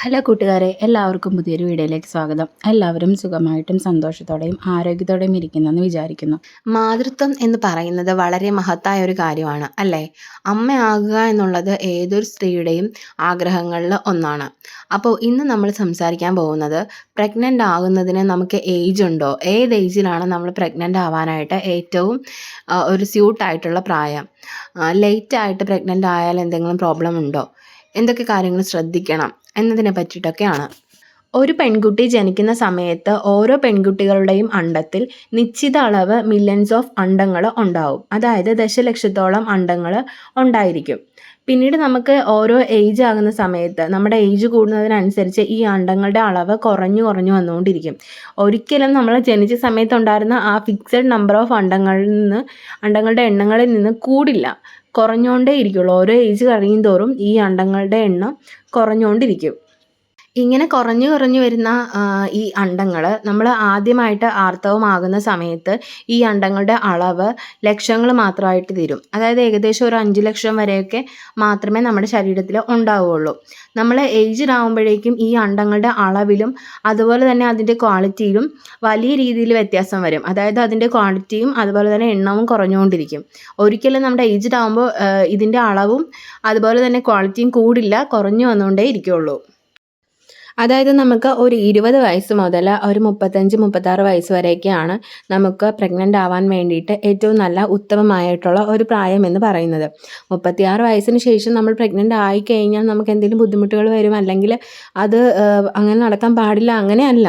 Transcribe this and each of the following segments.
Hello കൂട്ടുകാരെ എല്ലാവർക്കും പുതിയൊരു വീഡിയോയിലേക്ക് സ്വാഗതം. എല്ലാവരും സുഖമായിട്ടും സന്തോഷത്തോടെയും ആരോഗ്യത്തോടെയും ഇരിക്കുന്നെന്ന് വിചാരിക്കുന്നു. മാതൃത്വം എന്ന് പറയുന്നത് വളരെ മഹത്തായ ഒരു കാര്യമാണ് അല്ലേ? അമ്മയാകുക എന്നുള്ളത് ഏതൊരു സ്ത്രീയുടെയും ആഗ്രഹങ്ങളിൽ ഒന്നാണ്. അപ്പോൾ ഇന്ന് നമ്മൾ സംസാരിക്കാൻ പോകുന്നത് പ്രഗ്നന്റ് ആകുന്നതിന് നമുക്ക് ഏജ് ഉണ്ടോ? ഏത് ഏജിലാണ് നമ്മൾ പ്രഗ്നന്റ് ആവാനായിട്ട് ഏറ്റവും ഒരു സ്യൂട്ടായിട്ടുള്ള പ്രായം? ലേറ്റായിട്ട് പ്രഗ്നന്റ് ആയാൽ എന്തെങ്കിലും പ്രോബ്ലം ഉണ്ടോ? എന്തൊക്കെ കാര്യങ്ങൾ ശ്രദ്ധിക്കണം? എന്നതിനെ പറ്റിയിട്ടൊക്കെയാണ്. ഒരു പെൺകുട്ടി ജനിക്കുന്ന സമയത്ത് ഓരോ പെൺകുട്ടികളുടെയും അണ്ടത്തിൽ നിശ്ചിത അളവ് മില്യൺസ് ഓഫ് അണ്ടങ്ങൾ ഉണ്ടാവും. അതായത് ദശലക്ഷത്തോളം അണ്ടങ്ങൾ ഉണ്ടായിരിക്കും. പിന്നീട് നമുക്ക് ഓരോ ഏജ് ആകുന്ന സമയത്ത് നമ്മുടെ ഏജ് കൂടുന്നതിനനുസരിച്ച് ഈ അണ്ടങ്ങളുടെ അളവ് കുറഞ്ഞു കുറഞ്ഞു വന്നുകൊണ്ടിരിക്കും. ഒരിക്കലും നമ്മൾ ജനിച്ച സമയത്ത് ഉണ്ടായിരുന്ന ആ ഫിക്സഡ് നമ്പർ ഓഫ് അണ്ടങ്ങളിൽ നിന്ന് അണ്ടങ്ങളുടെ എണ്ണങ്ങളിൽ നിന്ന് കൂടില്ല. കുറഞ്ഞുകൊണ്ടേ ഇരിക്കുള്ളൂ. ഓരോ ഏജ് കഴിയും തോറും ഈ അണ്ടങ്ങളുടെ എണ്ണം കുറഞ്ഞുകൊണ്ടിരിക്കും ഇങ്ങനെ കുറഞ്ഞു കുറഞ്ഞു വരുന്ന ഈ അണ്ടങ്ങൾ നമ്മൾ ആദ്യമായിട്ട് ആർത്തവമാകുന്ന സമയത്ത് ഈ അണ്ടങ്ങളുടെ അളവ് ലക്ഷങ്ങൾ മാത്രമായിട്ട് തീരും. അതായത് ഏകദേശം ഒരു അഞ്ച് ലക്ഷം വരെയൊക്കെ മാത്രമേ നമ്മുടെ ശരീരത്തിൽ ഉണ്ടാവുകയുള്ളൂ നമ്മൾ ഏജ്ഡ് ആകുമ്പോഴേക്കും ഈ അണ്ടങ്ങളുടെ അളവിലും അതുപോലെ തന്നെ അതിന്റെ ക്വാളിറ്റിയിലും വലിയ രീതിയിൽ വ്യത്യാസം വരും. അതായത് അതിന്റെ ക്വാളിറ്റിയും അതുപോലെ തന്നെ എണ്ണവും കുറഞ്ഞുകൊണ്ടിരിക്കും. ഒരിക്കലും നമ്മുടെ ഏജ്ഡ് ആകുമ്പോൾ ഇതിന്റെ അളവും അതുപോലെ തന്നെ ക്വാളിറ്റിയും കൂടില്ല കുറഞ്ഞു വന്നുകൊണ്ടേ ഇരിക്കുകയുള്ളൂ അതായത് നമുക്ക് ഒരു ഇരുപത് വയസ്സ് മുതൽ ഒരു മുപ്പത്തഞ്ച് മുപ്പത്താറ് വയസ്സ് വരെയൊക്കെയാണ് നമുക്ക് പ്രഗ്നന്റ് ആവാൻ വേണ്ടിയിട്ട് ഏറ്റവും നല്ല ഉത്തമമായിട്ടുള്ള ഒരു പ്രായം എന്ന് പറയുന്നത്. മുപ്പത്തിയാറ് വയസ്സിന് ശേഷം നമ്മൾ പ്രഗ്നന്റ് ആയിക്കഴിഞ്ഞാൽ നമുക്ക് എന്തെങ്കിലും ബുദ്ധിമുട്ടുകൾ വരും അല്ലെങ്കിൽ അത് അങ്ങനെ നടക്കാൻ പാടില്ല അങ്ങനെയല്ല.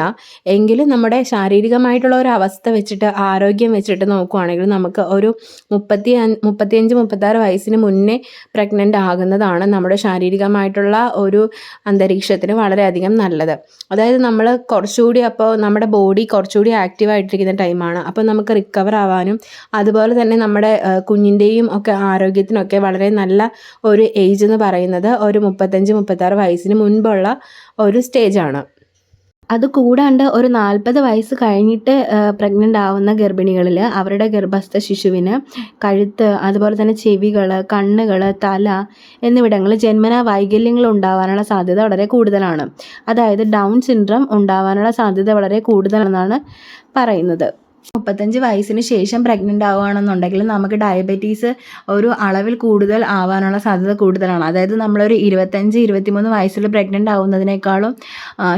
എങ്കിലും നമ്മുടെ ശാരീരികമായിട്ടുള്ള ഒരു അവസ്ഥ വെച്ചിട്ട് ആരോഗ്യം വെച്ചിട്ട് നോക്കുവാണെങ്കിൽ നമുക്ക് ഒരു മുപ്പത്തി മുപ്പത്തിയഞ്ച് മുപ്പത്താറ് വയസ്സിന് മുന്നേ പ്രഗ്നന്റ് ആകുന്നതാണ് നമ്മുടെ ശാരീരികമായിട്ടുള്ള ഒരു അന്തരീക്ഷത്തിന് വളരെയധികം നല്ലത്. അതായത് നമ്മൾ കുറച്ചുകൂടി അപ്പോൾ നമ്മുടെ ബോഡി കുറച്ചുകൂടി ആക്റ്റീവ് ആയിട്ടിരിക്കുന്ന ടൈമാണ്. അപ്പോൾ നമുക്ക് റിക്കവർ ആവാനും അതുപോലെ തന്നെ നമ്മുടെ കുഞ്ഞിന്റെയും ഒക്കെ ആരോഗ്യത്തിനൊക്കെ വളരെ നല്ല ഒരു ഏജ് എന്ന് പറയുന്നത് ഒരു മുപ്പത്തഞ്ച് മുപ്പത്താറ് വയസ്സിന് മുൻപുള്ള ഒരു സ്റ്റേജാണ് അത് കൂടാണ്ട് ഒരു നാൽപ്പത് വയസ്സ് കഴിഞ്ഞിട്ട് പ്രഗ്നന്റ് ആവുന്ന ഗർഭിണികളിൽ അവരുടെ ഗർഭസ്ഥ ശിശുവിന് കഴുത്ത് അതുപോലെ തന്നെ ചെവികൾ കണ്ണുകൾ തല എന്നിവിടങ്ങളിൽ ജന്മനാ വൈകല്യങ്ങൾ ഉണ്ടാവാനുള്ള സാധ്യത വളരെ കൂടുതലാണ്. അതായത് ഡൗൺ സിൻഡ്രം ഉണ്ടാവാനുള്ള സാധ്യത വളരെ കൂടുതലാണെന്നാണ് പറയുന്നത്. മുപ്പത്തഞ്ച് വയസ്സിന് ശേഷം പ്രഗ്നന്റ് ആവുകയാണെന്നുണ്ടെങ്കിൽ നമുക്ക് ഡയബറ്റീസ് ഒരു അളവിൽ കൂടുതൽ ആവാനുള്ള സാധ്യത കൂടുതലാണ്. അതായത് നമ്മളൊരു ഇരുപത്തഞ്ച് ഇരുപത്തിമൂന്ന് വയസ്സിൽ പ്രഗ്നന്റ് ആവുന്നതിനേക്കാളും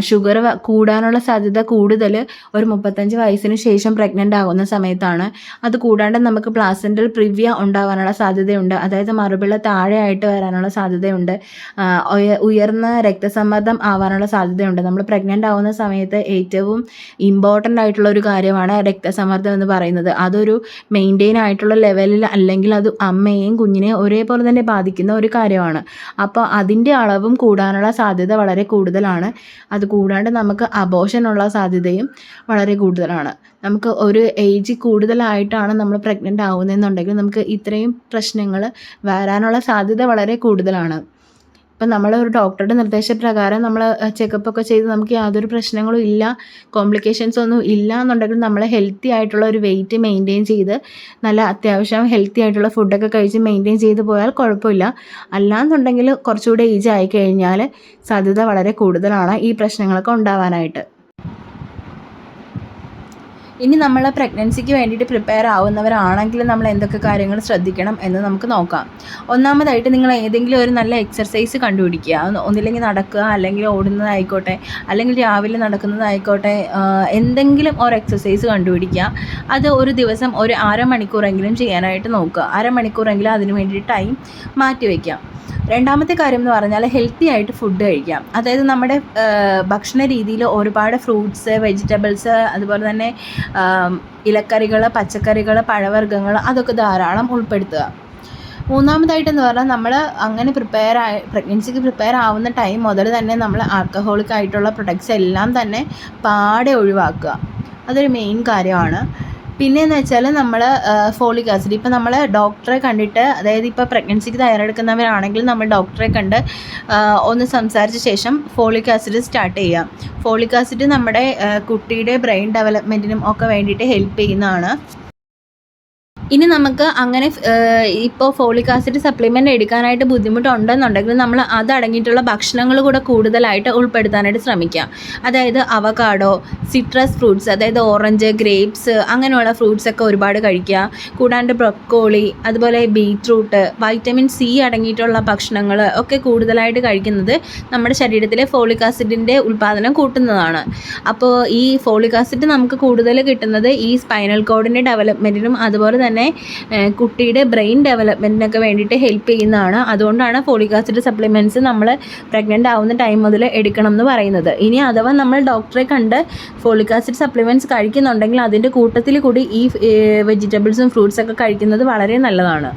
ഷുഗർ കൂടാനുള്ള സാധ്യത കൂടുതൽ ഒരു മുപ്പത്തഞ്ച് വയസ്സിന് ശേഷം പ്രഗ്നന്റ് ആകുന്ന സമയത്താണ്. അത് കൂടാണ്ട് നമുക്ക് പ്ലാസന്റൽ പ്രിവ്യ ഉണ്ടാവാനുള്ള സാധ്യതയുണ്ട്. അതായത് മറുപിള്ള താഴെയായിട്ട് വരാനുള്ള സാധ്യതയുണ്ട്. ഉയർന്ന രക്തസമ്മർദ്ദം ആവാനുള്ള സാധ്യതയുണ്ട്. നമ്മൾ പ്രഗ്നന്റ് ആവുന്ന സമയത്ത് ഏറ്റവും ഇമ്പോർട്ടന്റ് ആയിട്ടുള്ള ഒരു കാര്യമാണ് രക്തസമ്മർദ്ദം. എന്ന് പറയുന്നത്. അതൊരു മെയിന്റെയിൻ ആയിട്ടുള്ള ലെവലിൽ അല്ലെങ്കിൽ അത് അമ്മയെയും കുഞ്ഞിനെയും ഒരേപോലെ തന്നെ ബാധിക്കുന്ന ഒരു കാര്യമാണ്. അപ്പോൾ അതിന്റെ അളവും കൂടാനുള്ള സാധ്യത വളരെ കൂടുതലാണ്. അത് കൂടാണ്ട് നമുക്ക് അബോഷനുള്ള സാധ്യതയും വളരെ കൂടുതലാണ്. നമുക്ക് ഒരു ഏജ് കൂടുതലായിട്ടാണ് നമ്മൾ പ്രഗ്നന്റ് ആവുന്നതെന്നുണ്ടെങ്കിൽ നമുക്ക് ഇത്രയും പ്രശ്നങ്ങൾ വരാനുള്ള സാധ്യത വളരെ കൂടുതലാണ്. ഇപ്പം നമ്മൾ ഒരു ഡോക്ടറുടെ നിർദ്ദേശപ്രകാരം നമ്മൾ ചെക്കപ്പ് ഒക്കെ ചെയ്ത് നമുക്ക് യാതൊരു പ്രശ്നങ്ങളും ഇല്ല കോംപ്ലിക്കേഷൻസ് ഒന്നും ഇല്ല എന്നുണ്ടെങ്കിൽ നമ്മൾ ഹെൽത്തി ആയിട്ടുള്ള ഒരു വെയിറ്റ് മെയിന്റെയിൻ ചെയ്ത് നല്ല അത്യാവശ്യം ഹെൽത്തി ആയിട്ടുള്ള ഫുഡൊക്കെ കഴിച്ച് മെയിന്റെയിൻ ചെയ്ത് പോയാൽ കുഴപ്പമില്ല. അല്ലാന്നുണ്ടെങ്കിൽ കുറച്ചുകൂടെ ഏജ് ആയി കഴിഞ്ഞാൽ സാധ്യത വളരെ കൂടുതലാണ് ഈ പ്രശ്നങ്ങളൊക്കെ ഉണ്ടാവാനായിട്ട്. ഇനി നമ്മൾ പ്രഗ്നൻസിക്ക് വേണ്ടിയിട്ട് പ്രിപ്പയർ ആവുന്നവരാണെങ്കിൽ നമ്മൾ എന്തൊക്കെ കാര്യങ്ങൾ ശ്രദ്ധിക്കണം എന്ന് നമുക്ക് നോക്കാം. ഒന്നാമതായിട്ട് നിങ്ങൾ ഏതെങ്കിലും ഒരു നല്ല എക്സർസൈസ് കണ്ടുപിടിക്കുക. ഒന്നില്ലെങ്കിൽ നടക്കുക അല്ലെങ്കിൽ ഓടുന്നതായിക്കോട്ടെ അല്ലെങ്കിൽ രാവിലെ നടക്കുന്നതായിക്കോട്ടെ എന്തെങ്കിലും ഒരു എക്സസൈസ് കണ്ടുപിടിക്കുക. അത് ഒരു ദിവസം ഒരു അരമണിക്കൂറെങ്കിലും ചെയ്യാനായിട്ട് നോക്കുക. അരമണിക്കൂറെങ്കിലും അതിന് വേണ്ടി ടൈം മാറ്റി വയ്ക്കാം രണ്ടാമത്തെ കാര്യം എന്ന് പറഞ്ഞാൽ ഹെൽത്തി ആയിട്ട് ഫുഡ് കഴിക്കാം. അതായത് നമ്മുടെ ഭക്ഷണ രീതിയിൽ ഒരുപാട് ഫ്രൂട്ട്സ് വെജിറ്റബിൾസ് അതുപോലെ തന്നെ ഇലക്കറികൾ പച്ചക്കറികൾ പഴവർഗങ്ങൾ അതൊക്കെ ധാരാളം ഉൾപ്പെടുത്തുക. മൂന്നാമതായിട്ടെന്ന് പറഞ്ഞാൽ നമ്മൾ അങ്ങനെ പ്രിപ്പയർ ആയി പ്രഗ്നൻസിക്ക് പ്രിപ്പയർ ആവുന്ന ടൈം മുതൽ തന്നെ നമ്മൾ ആൽക്കഹോളിക് ആയിട്ടുള്ള പ്രൊഡക്ട്സ് എല്ലാം തന്നെ പാടെ ഒഴിവാക്കുക. അതൊരു മെയിൻ കാര്യമാണ്. പിന്നെയെന്ന് വെച്ചാൽ നമ്മൾ ഫോളിക് ആസിഡ്. ഇപ്പം നമ്മൾ ഡോക്ടറെ കണ്ടിട്ട് അതായത് ഇപ്പോൾ പ്രഗ്നൻസിക്ക് തയ്യാറെടുക്കുന്നവരാണെങ്കിൽ നമ്മൾ ഡോക്ടറെ കണ്ട് ഒന്ന് സംസാരിച്ച ശേഷം ഫോളിക് ആസിഡ് സ്റ്റാർട്ട് ചെയ്യാം. ഫോളിക് ആസിഡ് നമ്മുടെ കുട്ടിയുടെ ബ്രെയിൻ ഡെവലപ്മെന്റിനും ഒക്കെ വേണ്ടിയിട്ട് ഹെൽപ്പ് ചെയ്യുന്നതാണ്. ഇനി നമുക്ക് അങ്ങനെ ഇപ്പോൾ ഫോളിക് ആസിഡ് സപ്ലിമെന്റ് എടുക്കാനായിട്ട് ബുദ്ധിമുട്ടുണ്ടെന്നുണ്ടെങ്കിൽ നമ്മൾ അതടങ്ങിയിട്ടുള്ള ഭക്ഷണങ്ങൾ കൂടെ കൂടുതലായിട്ട് ഉൾപ്പെടുത്താനായിട്ട് ശ്രമിക്കാം അതായത് അവകാഡോ സിട്രസ് ഫ്രൂട്ട്സ് അതായത് ഓറഞ്ച് ഗ്രേപ്സ് അങ്ങനെയുള്ള ഫ്രൂട്ട്സ് ഒക്കെ ഒരുപാട് കഴിക്കുക. കൂടാണ്ട് ബ്രൊക്കോളി അതുപോലെ ബീറ്റ്റൂട്ട് വൈറ്റമിൻ സി അടങ്ങിയിട്ടുള്ള ഭക്ഷണങ്ങൾ ഒക്കെ കൂടുതലായിട്ട് കഴിക്കുന്നത് നമ്മുടെ ശരീരത്തിലെ ഫോളിക് ആസിഡിന്റെ ഉൽപ്പാദനം കൂട്ടുന്നതാണ്. അപ്പോൾ ഈ ഫോളിക് ആസിഡ് നമുക്ക് കൂടുതൽ കിട്ടുന്നത് ഈ സ്പൈനൽ കോഡിന്റെ ഡെവലപ്മെന്റിനും അതുപോലെ തന്നെ ഏഹ്, കുട്ടിയുടെ ബ്രെയിൻ ഡെവലപ്മെന്റിനൊക്കെ വേണ്ടിയിട്ട് ഹെൽപ്പ് ചെയ്യുന്നതാണ്. അതുകൊണ്ടാണ് ഫോളിക് ആസിഡ് സപ്ലിമെന്റ്സ് നമ്മൾ പ്രഗ്നന്റ് ആവുന്ന ടൈം മുതൽ എടുക്കണം എന്ന് പറയുന്നത്. ഇനി അഥവാ നമ്മൾ ഡോക്ടറെ കണ്ട് ഫോളിക് ആസിഡ് സപ്ലിമെന്റ്സ് കഴിക്കുന്നുണ്ടെങ്കിൽ അതിന്റെ കൂട്ടത്തിൽ കൂടി ഈ വെജിറ്റബിൾസും ഫ്രൂട്ട്സൊക്കെ കഴിക്കുന്നത് വളരെ നല്ലതാണ്.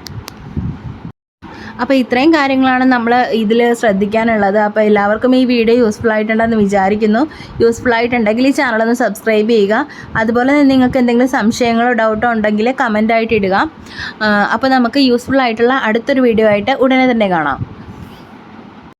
അപ്പോൾ ഇത്രയും കാര്യങ്ങളാണ് നമ്മൾ ഇതിൽ ശ്രദ്ധിക്കാനുള്ളത്. അപ്പോൾ എല്ലാവർക്കും ഈ വീഡിയോ യൂസ്ഫുൾ ആയിട്ടുണ്ടെന്ന് വിചാരിക്കുന്നു. യൂസ്ഫുൾ ആയിട്ടുണ്ടെങ്കിൽ ഈ ചാനലൊന്ന് സബ്സ്ക്രൈബ് ചെയ്യുക. അതുപോലെ നിങ്ങൾക്ക് എന്തെങ്കിലും സംശയങ്ങളോ ഡൗട്ടോ ഉണ്ടെങ്കിൽ കമന്റ് ആയിട്ട് ഇടുക. അപ്പോൾ നമുക്ക് യൂസ്ഫുൾ ആയിട്ടുള്ള അടുത്തൊരു വീഡിയോ ആയിട്ട് ഉടനെ തന്നെ കാണാം.